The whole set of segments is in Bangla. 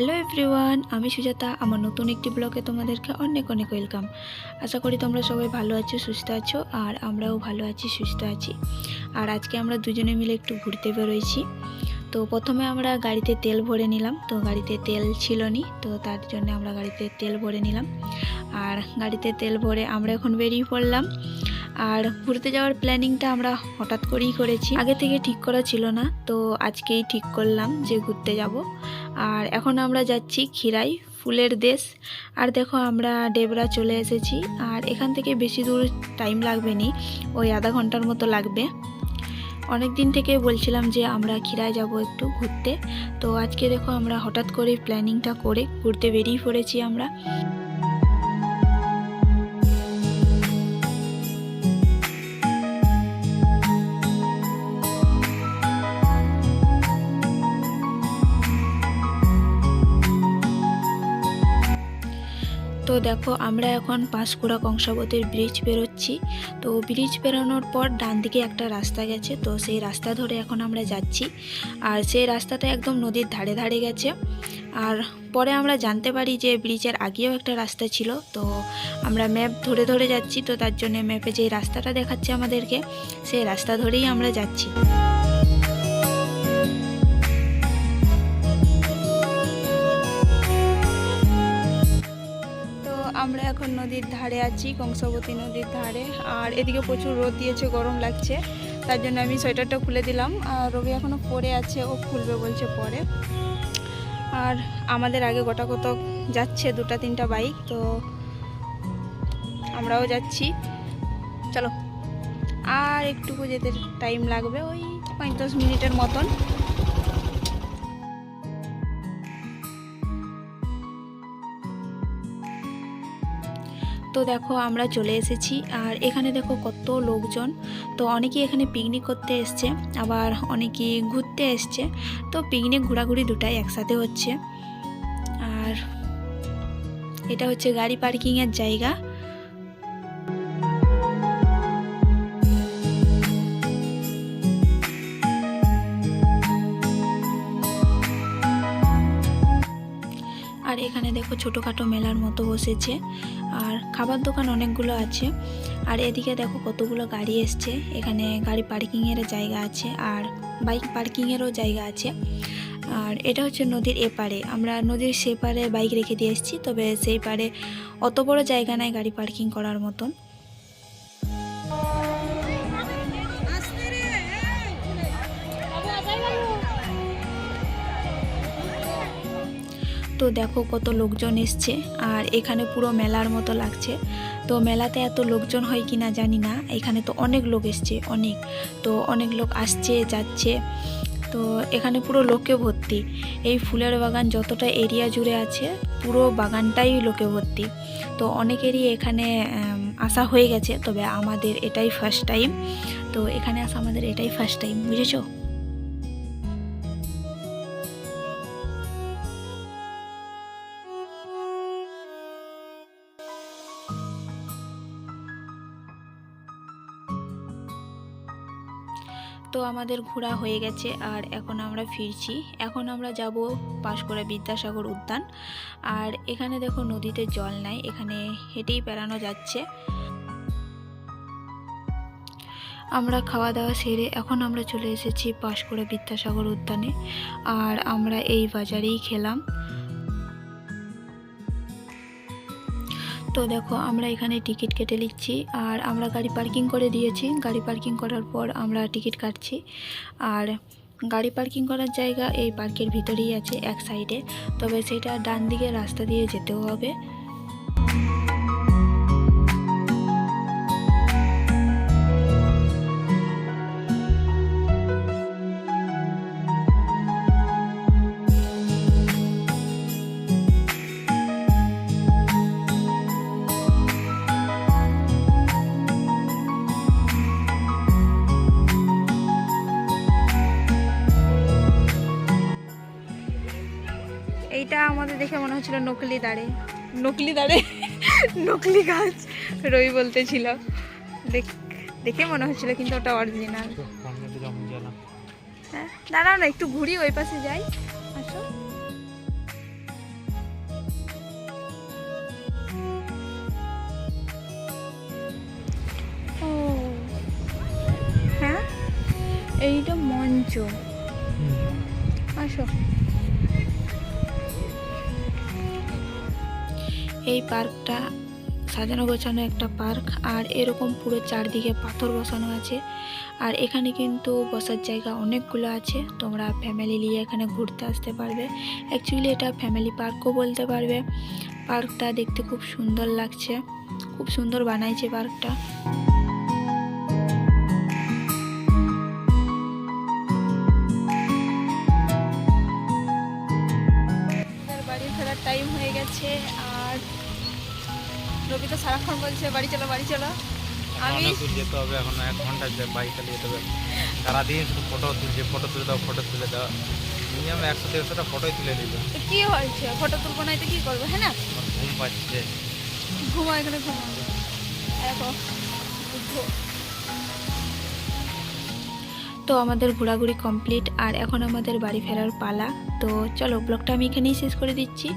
হ্যালো এভরিওয়ান আমি সুজাতা, আমার নতুন একটি ব্লগে তোমাদেরকে অনেক অনেক ওয়েলকাম আশা করি তোমরা সবাই ভালো আছো, সুস্থ আছো, আর আমরাও ভালো আছি, সুস্থ আছি। আর আজকে আমরা দুজনে মিলে একটু ঘুরতে বেরোইছি তো প্রথমে আমরা গাড়িতে তেল ভরে নিলাম। তো গাড়িতে তেল ছিল নি তো তার জন্য আমরা গাড়িতে তেল ভরে নিলাম। আর গাড়িতে তেল ভরে আমরা এখন বেরিয়ে পড়লাম। আর ঘুরতে যাওয়ার প্ল্যানিংটা আমরা হঠাৎ করেই করেছি। আগে থেকে ঠিক করা ছিল না, তো আজকেই ঠিক করলাম যে ঘুরতে যাব। আর এখন আমরা যাচ্ছি খিরাই ফুলের দেশ। আর দেখো আমরা ডেবরা চলে এসেছি। আর এখান থেকে বেশি দূর টাইম লাগবে নি, ওই আধা ঘণ্টার মতো লাগবে। অনেক দিন থেকে বলছিলাম যে আমরা খিরায় যাব একটু ঘুরতে। তো আজকে দেখো আমরা হঠাৎ করে প্ল্যানিংটা করে ঘুরতে বেরিয়ে পড়েছি আমরা। তো দেখো, আমরা এখন পাঁশকুড়া কংসাবতীর ব্রিজ বেরোচ্ছি। তো ব্রিজ বেরোনোর পর ডান দিকে একটা রাস্তা গেছে, তো সেই রাস্তা ধরে এখন আমরা যাচ্ছি। আর সেই রাস্তাটা একদম নদীর ধারে ধারে গেছে। আর পরে আমরা জানতে পারি যে ব্রিজের আগেও একটা রাস্তা ছিল, তো আমরা ম্যাপ ধরে ধরে যাচ্ছি। তো তার জন্য ম্যাপে যে রাস্তাটা দেখাচ্ছে আমাদেরকে, সেই রাস্তা ধরেই আমরা যাচ্ছি। আমরা এখন নদীর ধারে আছি, কংসাবতী নদীর ধারে। আর এদিকে প্রচুর রোদ দিয়েছে, গরম লাগছে। তার জন্য আমি সোয়েটারটা খুলে দিলাম। আর রবি এখনও পরে আছে, ও খুলবে বলছে পরে। আর আমাদের আগে গোটা কত যাচ্ছে, দুটা, তিনটা বাইক, তো আমরাও যাচ্ছি। চলো। আর একটুকু যেতে টাইম লাগবে, ওই পাঁচ মিনিটের মতন। তো দেখো আমরা চলে এসেছি, আর এখানে দেখো কত লোকজন। তো অনেকেই এখানে পিকনিক করতে এসছে, আবার অনেকেই ঘুরতে এসছে। তো পিকনিক ঘোরাঘুরি দুটাই একসাথে হচ্ছে। আর এটা হচ্ছে গাড়ি পার্কিংয়ের জায়গা। আর এখানে দেখো ছোটোখাটো মেলার মতো বসেছে। আর খাবার দোকান অনেকগুলো আছে। আর এদিকে দেখো কতগুলো গাড়ি এসছে। এখানে গাড়ি পার্কিংয়ের জায়গা আছে আর বাইক পার্কিংয়েরও জায়গা আছে। আর এটা হচ্ছে নদীর এপারে। আমরা নদীর সেপারে বাইক রেখে দিয়ে এসেছি, তবে সেই পারে অত বড় জায়গা নাই গাড়ি পার্কিং করার মতন। তো দেখো কত লোকজন এসছে আর এখানে পুরো মেলার মতো লাগছে। তো মেলাতে এত লোকজন হয় কি না জানি না। এখানে তো অনেক লোক এসছে, অনেক। তো অনেক লোক আসছে, যাচ্ছে। তো এখানে পুরো লোকে ভর্তি। এই ফুলের বাগান যতটা এরিয়া জুড়ে আছে, পুরো বাগানটাই লোকে ভর্তি। তো অনেকেরই এখানে আসা হয়ে গেছে, তবে আমাদের এটাই ফার্স্ট টাইম তো এখানে আসা আমাদের এটাই ফার্স্ট টাইম বুঝেছ? তো আমাদের ঘোরা হয়ে গেছে আর এখন আমরা ফিরছি। এখন আমরা যাব পাঁশকুড়া বিদ্যাসাগর উদ্যান। আর এখানে দেখো নদীতে জল নাই, এখানে হেঁটেই বেড়ানো যাচ্ছে। আমরা খাওয়া দাওয়া সেরে এখন আমরা চলে এসেছি পাঁশকুড়া বিদ্যাসাগর উদ্যানে। আর আমরা এই বাজারেই খেলাম। তো দেখো, আমরা এখানে টিকিট কেটে নিচ্ছি। আর আমরা গাড়ি পার্কিং করে দিয়েছি। গাড়ি পার্কিং করার পর আমরা টিকিট কাটছি। আর গাড়ি পার্কিং করার জায়গা এই পার্কের ভিতরেই আছে, এক সাইডে। তবে সেটা ডান দিকে রাস্তা দিয়ে যেতেও হবে। এটা আমাদের দেখে মনে হচ্ছিল নকলি দাঁড়ে। নকলি দাঁড়ে? নকলি গাছ রই বলতেছিল। দেখ দেখে মনে হচ্ছিল কিন্তু ওটা অরিজিনাল হ্যাঁ দাঁড়াও না একটু ঘুরি ওই পাশে যাই। হ্যাঁ? এইটা মঞ্চ। আসো। এই পার্কটা সাজানো গোছানো একটা পার্ক আর এরকম পুরো চারদিকে পাথর বসানো আছে। আর এখানে কিন্তু বসার জায়গা অনেকগুলো আছে। তোমরা ফ্যামিলি নিয়ে এখানে ঘুরতে আসতে পারবে। অ্যাকচুয়ালি এটা ফ্যামিলি পার্কও বলতে পারবে। পার্কটা দেখতে খুব সুন্দর লাগছে। খুব সুন্দর বানাইছে পার্কটা। গেছে আর রবি তো সারাক্ষণ বলছে বাড়ি চলো বাড়ি চলো। আমি যেতে হবে এখন এক ঘণ্টা যে বাইক চালিয়ে যেতে হবে। সারাদিন শুধু ফটো তুলছে ফটো তুলে দাও ফটো তুলে দাও। মিনিমাম একশো দেড়শোটা ফটোই তুলে নিল কি হয়েছে? ফটো তুলবো না কি করব হ্যাঁ না? ঘুম পাচ্ছে। ঘুমা এখানে ঘুমা দেখো। তো আমাদের ঘোরাঘুরি কমপ্লিট আর এখন আমাদের বাড়ি ফেরার পালা। তো চলো ব্লগটা আমি এখানেই শেষ করে দিচ্ছি।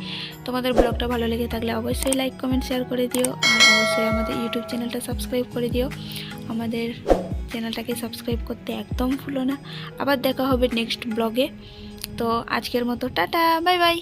তোমাদের ব্লগটা ভালো লেগে থাকলে অবশ্যই লাইক কমেন্ট শেয়ার করে দিও, আর অবশ্যই আমাদের ইউটিউব চ্যানেলটা সাবস্ক্রাইব করে দিও। আমাদের চ্যানেলটাকে সাবস্ক্রাইব করতে একদম ভুলো না। আবার দেখা হবে নেক্সট ব্লগে তো আজকের মতো, টাটা বাই বাই